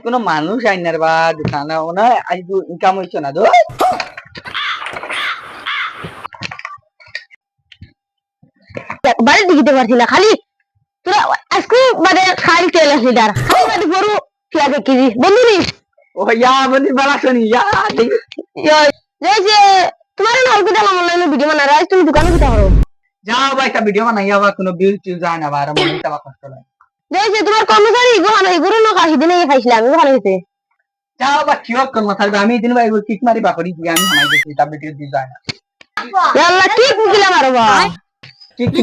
কোনো আজ আজ বাড়ি পারছি না খালি তোরা আজকে মানে খালি তেল বাড়ি গরু বন্ধু নি যে তোমার না অল্প দিলাম অনলাইনে ভিডিও রাইস তুমি দোকানে যাও ভাই একটা ভিডিও বানাই বা কোনো বিল টিল যায় না বা আর মনে হইতে বা কষ্ট লাগে যে যে তোমার কর্মচারী এগুলো না দিনে খাইছিলাম আমি ভালো হয়েছে। যাও বা আমি দিন ভাই কিক মারি দিয়ে আমি হামাই দিছি তা ভিডিও দিয়ে যায় না। আল্লাহ কি আর বা কি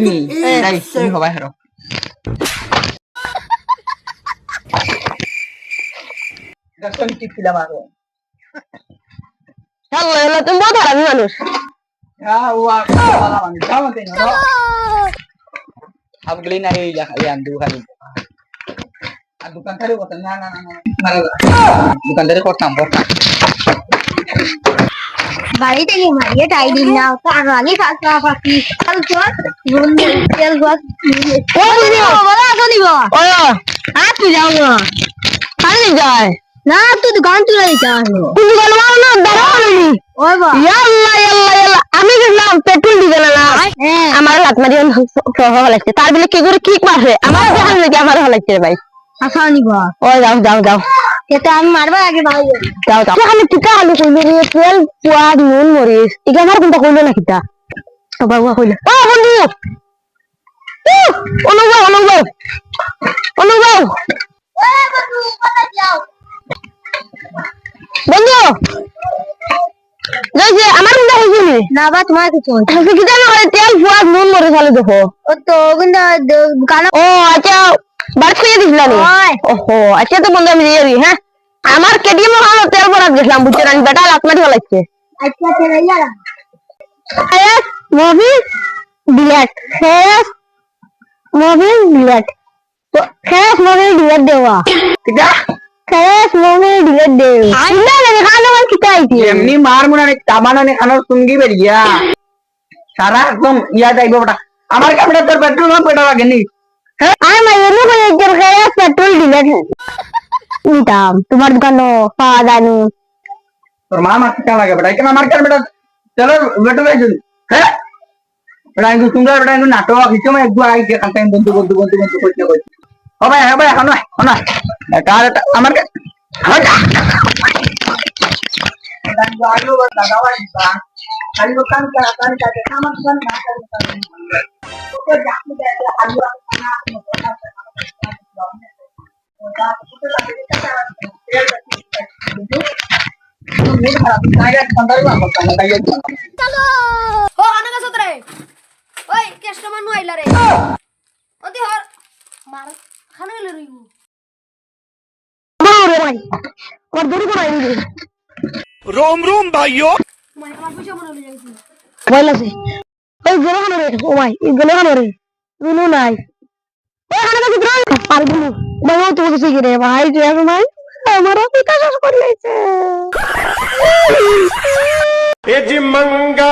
হবাই হেরো দেখো কি আর। আল্লাহ আল্লাহ তুমি হারামি মানুষ। Ya, wah, salah man. Sama tayo, no? Ab gali na iya yan dukan. Ang dukan tadi ko na na na. Maraga. Dukan tadi ko tambo. বাড়ি থেকে মারিয়ে টাই দিন না তার আগে কাকা পাখি কাল চল বন্ধু তেল গাছ ও বুঝিও বলা আসো নিব ও আর তুই যাও না খালি যায় না তুই দোকান তুলে দিতে আসব তুমি গেল না দাঁড়াও নাকি ওই বা ইয়াল্লা ইয়াল্লা ইয়াল্লা আমি গেলাম পেট্রোল দিবে না হ্যাঁ। আমার হাত মারি লাগছে তার বলে কি করে কিক মারছে? আমার দেখান নাকি আমার রে ভাই। ও যাও যাও যাও। এটা আমি মারবার আগে ভাই। যাও যাও। আমি টিকা আলু কইলো রে তেল পোয়াদ নুন মরিস ইগা আমার কোনটা কইলো না কিটা ও বাবা কইলো। ও বন্ধু! অনুভব অনুভব। অনুভব! বন্ধু! কোনটা কইছো নি না বা তোমার কিছু হয়েছে আজকে কিটা না হয় তেল পোয়াদ নুন মরিস আলু দেখো ও তো কিন্তু দোকান ও আচ্ছা বাড়ি খুঁজে দিছিলাম ওই ওহো আচ্ছা তো বন্ধু আমি দিয়ে দিই হ্যাঁ? আমার কেটিএম ভালো তেল ভরাত গেছিলাম বুঝছ না বেটা লাত মারি লাগছে আচ্ছা চলে গেলাম Hayat mobil bilet. Hayat mobil bilet. Hayat mobil bilet dewa. Kita Hayat man kita iti. এমনি মার মনে অনেক তামানো নে খানোর সঙ্গী বেরিয়া। সারা একদম ইয়া আমার কাপড়ে তোর পেট্রোল না পেটা লাগে নি। Ay mayroon ko yung yung hayat petrol bilet. Nitam, তোমার দোকানো পাওয়া যায়নি। তোর মা মার কিটা লাগে বেটা। কেন আমার কার বেটা? চলো বেটো বেজন হ্যাঁ? বেটা ইঙ্গু সুন্দর বেটা নাটক হিসেবে একদম আই কান্তা বন্ধু বন্ধু বন্ধু বন্ধু করতে করতে হবে হবে এখন না কার আমার না ও আনা গেছ রে ওই কাস্টমার নু আইলা রে। ওদি হর। মার খানা গেলে রইব। রে ভাই কর দড়ি কোথায় রে? রোম রোম ভাইও। মোবাইল আছে। ওই গেলে কেন রে? ও ভাই এই গেলে কেন রে? রুনু নাই। ওই হানা কাছে গ্রহ পারব না ভাই ও তো বসে গিয়ে ভাই তুই এখন ভাই আমার পিতা শাস করিয়েছে এ জি মঙ্গা